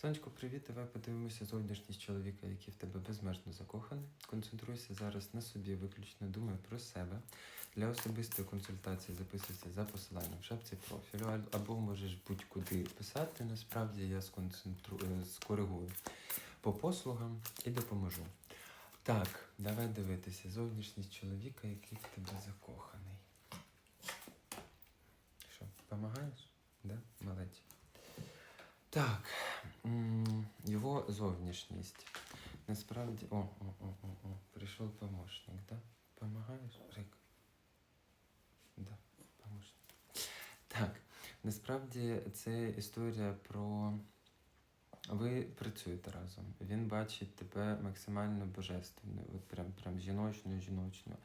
Сонечко, привіт, давай подивимося зовнішність чоловіка, який в тебе безмежно закоханий. Концентруйся зараз на собі, виключно думай про себе. Для особистої консультації записуйся за посиланням в шапці профілю, або можеш будь-куди писати. Насправді я сконцентру... е, скоригую по послугам і допоможу. Так, давай дивитися зовнішність чоловіка, який в тебе закоханий. Що, допомагаєш? Да? Молодець. Так, його зовнішність. Насправді. О, о, о, о, о, прийшов помощник, да? Помагаєш, Рик? Да, помощник. Так, насправді це історія про. Ви працюєте разом. Він бачить тебе максимально божественною, от прям, прям жіночною, жіночною,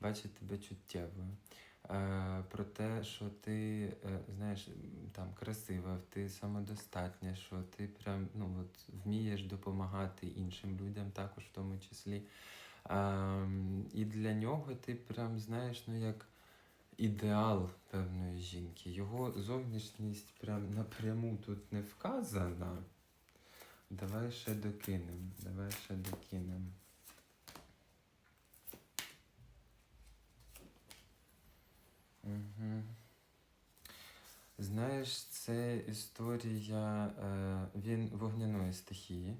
бачить тебе чуттєвою. Е, про те, що ти е, знаєш, там красива, ти самодостатня, що ти прям ну, от, вмієш допомагати іншим людям, також в тому числі. Е, і для нього ти прям знаєш, ну як ідеал певної жінки. Його зовнішність прям напряму тут не вказана. Давай ще докинемо. Давай ще докинемо. Знаєш, це історія. Е, він вогняної стихії,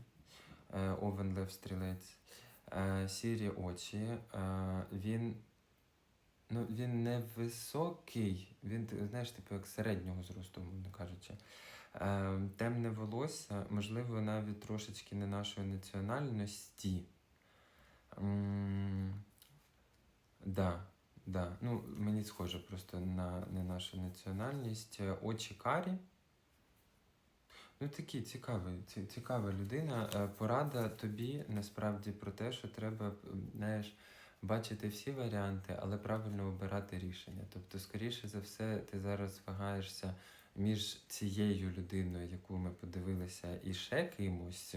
е, Овен Лев Стрілець, е, сірі очі. Е, він, ну, він не високий, він, знаєш, типу як середнього зросту, мовно кажучи. Е, темне волосся, можливо, навіть трошечки не нашої національності. М, Да, да. Ну, мені схоже просто на не нашу національність. Е, Очі карі. Ну, такий цікавий, ці- цікава людина. Е, Порада тобі насправді про те, що треба, знаєш, бачити всі варіанти, але правильно обирати рішення. Тобто, скоріше за все, ти зараз вагаєшся між цією людиною, яку ми подивилися, і ще кимось.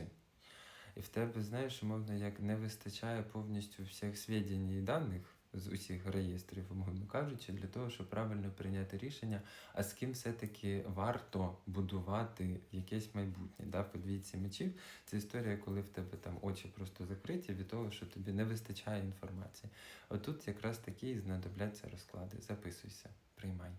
І в тебе, знаєш, умовно, як не вистачає повністю всіх свідчень і даних з усіх реєстрів, умовно кажучи, для того, щоб правильно прийняти рішення, а з ким все-таки варто будувати якесь майбутнє. Да? По двійці мечів це історія, коли в тебе там очі просто закриті від того, що тобі не вистачає інформації. Отут якраз такі знадобляться розклади. Записуйся, приймай.